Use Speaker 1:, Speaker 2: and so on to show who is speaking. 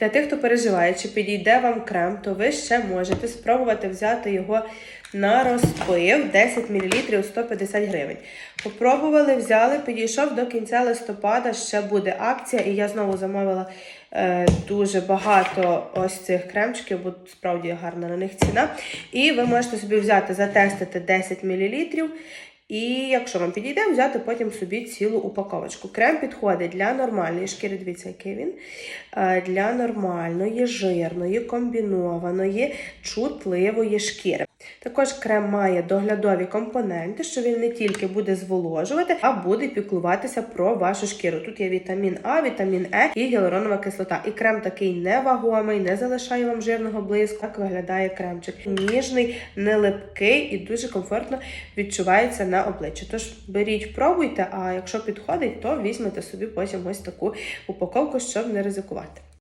Speaker 1: Для тих, хто переживає, чи підійде вам крем, то ви ще можете спробувати взяти його на розпив 10 мл 150 гривень. Попробували, взяли, підійшов до кінця листопада, ще буде акція, і я знову замовила е, дуже багато ось цих кремчиків, бо справді гарна на них ціна. І ви можете собі взяти, затестити 10 мл. І якщо вам підійде, взяти потім собі цілу упаковочку. Крем підходить для нормальної шкіри, дивіться, який він. е, Для нормальної, жирної, комбінованої, чутливої шкіри. Також крем має доглядові компоненти, що він не тільки буде зволожувати, а буде піклуватися про вашу шкіру. Тут є вітамін А, вітамін Е і гіалуронова кислота. І крем такий невагомий, не залишає вам жирного блиску. Так виглядає кремчик. Ніжний, не липкий і дуже комфортно відчувається на обличчі. Тож беріть, пробуйте, а якщо підходить, то візьмете собі потім ось таку упаковку, щоб не ризикувати.